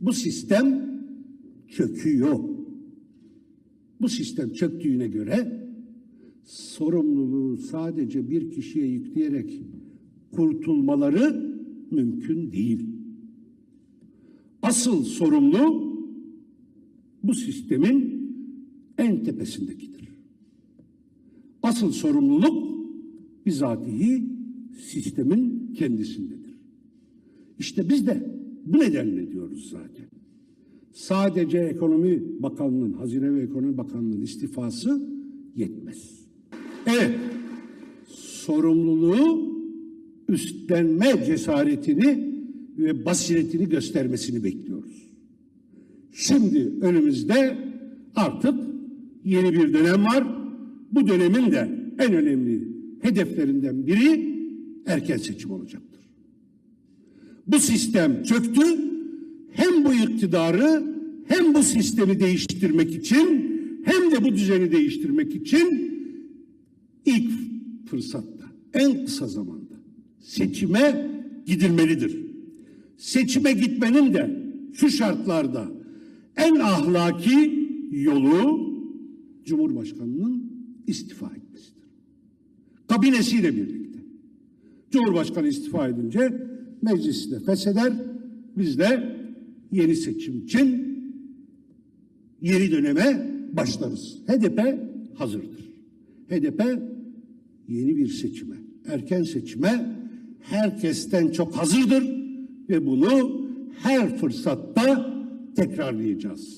Bu sistem çöküyor. Bu sistem çöktüğüne göre sorumluluğu sadece bir kişiye yükleyerek kurtulmaları mümkün değil. Asıl sorumlu bu sistemin en tepesindekidir. Asıl sorumluluk bizatihi sistemin kendisindedir. İşte biz de bu nedenle diyoruz zaten. Sadece Ekonomi Bakanlığı'nın, Hazine ve Ekonomi Bakanlığı'nın istifası yetmez. Evet, sorumluluğu üstlenme cesaretini ve basiretini göstermesini bekliyoruz. Şimdi önümüzde artık yeni bir dönem var. Bu dönemin de en önemli hedeflerinden biri erken seçim olacaktır. Bu sistem çöktü. Hem bu iktidarı hem bu sistemi değiştirmek için hem de bu düzeni değiştirmek için ilk fırsatta, en kısa zamanda seçime gidilmelidir. Seçime gitmenin de şu şartlarda en ahlaki yolu Cumhurbaşkanı'nın istifa etmesidir. Kabinesiyle birlikte. Cumhurbaşkanı istifa edince meclisi de fesheder. Biz de yeni seçim için yeni döneme başlarız. HDP hazırdır. HDP yeni bir seçime, erken seçime herkesten çok hazırdır ve bunu her fırsatta tekrarlayacağız.